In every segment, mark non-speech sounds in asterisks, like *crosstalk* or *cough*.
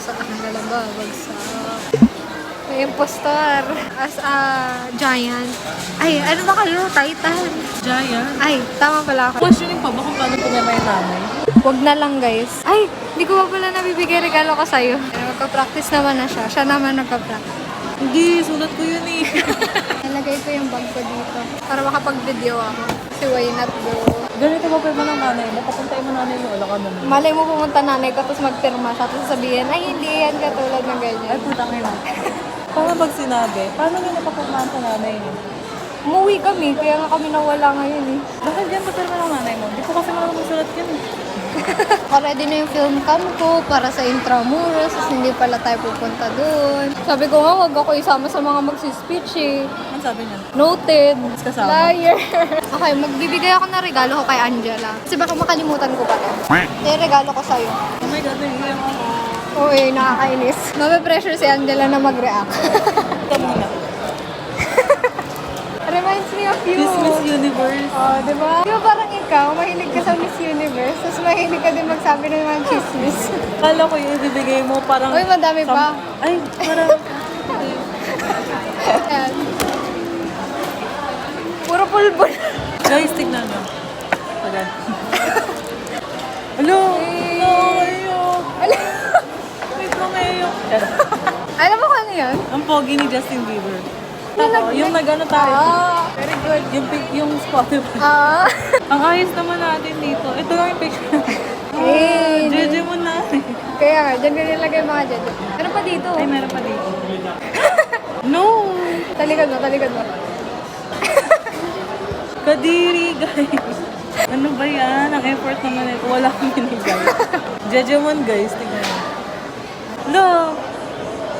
sa kanila lang babagsak. May impostor as a giant. Ay, ano ba kayo? Titan. Giant. Ay, tama pala ako. Questioning pa ba kung paano tumema yung nanay? Wag na lang guys. Ay, hindi ko pa pala nabibigay regalo ko sa'yo. Magka-practice naman na siya. Siya naman nagka-practice. Hindi, sulat ko yun eh. *laughs* Nalagay ko yung bag ko dito para makapag-video ako. Kasi why not bro? Ganito ba pa ng nanay mo? Papuntayin mo nanay mo, wala ka naman. Malay mo pumunta nanay ko tapos magpirma siya tapos sabihin, ay hindi yan katulad ng Ay, ganyan. putang ina. Paano pag sinabi? Paano nyo napapagmaan sa nanay mo? Umuwi kami, kaya nga kami nawala ngayon eh. Bakit yan pa ng nanay mo? Hindi ko kasi marunong magsulat yun eh. *laughs* Ready na yung film cam ko para sa Intramuros, tapos hindi pala tayo pupunta doon. Sabi ko nga, wag ako isama sa mga magsispeech eh. Ano sabi niya? Noted. Kasama. Liar. *laughs* okay, magbibigay ako ng regalo ko kay Angela. Kasi baka makalimutan ko pa to. Yung regalo ko sa'yo. Oh my God, nahihiyak ako. Oo eh, nakakainis. Mabe-pressure si Angela na mag-react. Ito muna. *laughs* Reminds me of you. Miss Miss Universe. Oh, di ba? Di ba parang ikaw, mahilig ka sa Miss Universe, tapos mahilig ka din magsabi ng mga chismis. *laughs* Kala ko yung ibibigay mo parang... Uy, madami sam- pa. Ay, parang... *laughs* Ayan. Puro pulbol. Ayan. Hello! Hello! Ayok! Wait lang, ayok. Alam mo kung ano yun? Ang pogi ni Justin Bieber. Yung Ako, nag- yung nag-ano tayo. Ah, very good. Yung, pic- yung Spotify. Ah. *laughs* Ang ayos naman natin dito. Ito lang yung picture. *laughs* Eh, JJ mo na. Kaya nga, dyan ko nilagay mga dyan. Ano pa dito? Ay, meron pa dito. *laughs* no! Talikod mo, talikod mo. Kadiri, guys. Ano ba yan? Ang effort naman ito. Wala akong binigay. Jejemon, guys. Tingnan mo. Hello!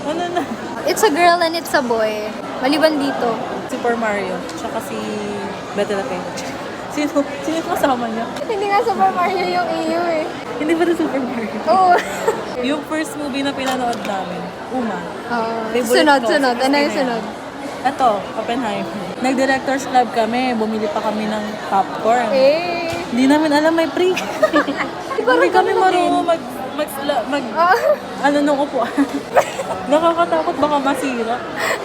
Ano na? It's a girl and it's a boy. Maliban dito. Super Mario. Tsaka si Bete La Peña. Sino? Sino yung kasama niya? Hindi nga Super Mario yung iyo eh. Hindi ba na Super Mario? Oo. Yung first movie na pinanood namin, Uma. Favorite sunod, ko, sunod. si Ano yung sunod? Ito, Oppenheimer. Nag-director's club kami. Bumili pa kami ng popcorn. Eh. Hindi namin alam may free. *laughs* Ba Hindi kami marunong mag, mag, mag, Ah, ano nung upuan. *laughs* Nakakatakot baka masira.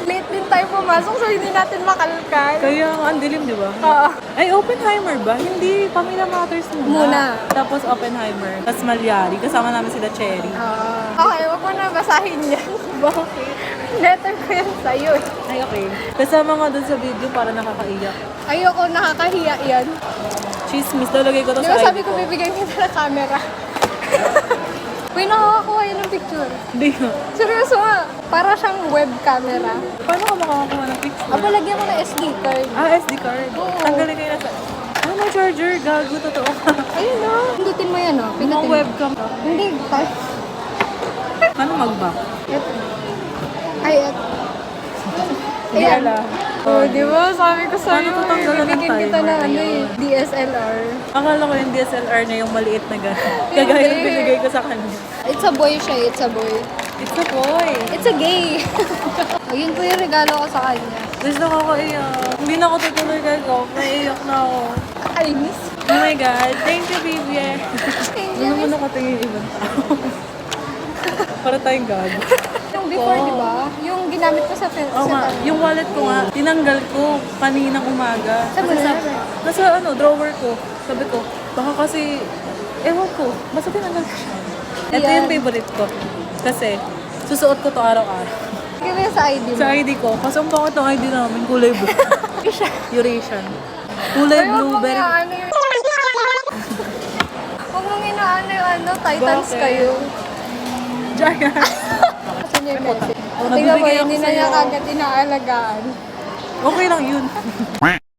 late din tayo pumasok so hindi natin makalkal. Kaya ang dilim, di ba? Oo. Ay, Oppenheimer ba? Hindi, Pamela Matters muna. Muna. Tapos Oppenheimer. Tapos Malyari. Kasama namin sila Cherry. Ah. okay, wag mo na basahin yan. *laughs* Bakit? Letter ko yan sa'yo. eh. Ay, okay. Kasama nga dun sa video para nakakaiyak. Ayoko, nakakahiya yan. Chismis, lalagay ko to Di sa ba sabi ko bibigyan kita ng camera? *laughs* Uy, nakakakuha yan ng picture. Hindi nga. Seryoso nga, para siyang web camera. Paano ka makakakuha ng picture? Aba, lagyan mo ng SD card. Ah, SD card. Oo. Tanggalin kayo na sa... Ah, may charger. Gago, totoo ka. *laughs* Ayun na. Pindutin mo yan, oh. Pindutin mo. webcam. Hindi, touch. Paano mag-back? Ito. Ay, ito. Hindi alam. Oh, di ba? Sabi ko sa'yo, Paano tatanggalan ng bibigyan kita timer? na ano eh, DSLR. Akala ko yung DSLR na yung maliit na gano'n. *laughs* Kagaya ng binigay ko sa kanya. It's a boy siya, it's a boy. It's a boy. It's a gay. *laughs* Ayun po yung regalo ko sa kanya. Tapos nakakaiyak. Hindi na ako tutuloy kay ko. Naiiyak na ako. I miss. Oh my God. Thank you, baby. Thank Hindi naman ako tingin ibang tao. *laughs* Para tayong gago. Yung before, di ba? Yung ginamit ko sa film. Oo nga, yung wallet ko nga, tinanggal ko kaninang umaga. Mo Kasi sa, nasa ano, drawer ko. Sabi ko, baka kasi, ewan ko, basta tinanggal ko siya. Ito Yan. yung favorite ko. Kasi, susuot ko to araw-araw. Mo sa ID mo. Sa ID ko, kasi ang pangit ng ID namin, kulay blue. *laughs* Eurasian. Kulay Ay, huwag blue, mong very... inaano yung... *laughs* Huwag mong inaano yung ano, Titans Bakit? kayo. Giant. *laughs* Niya yung message. Tingnan mo, hindi na niya kagad inaalagaan. Okay lang yun. *laughs*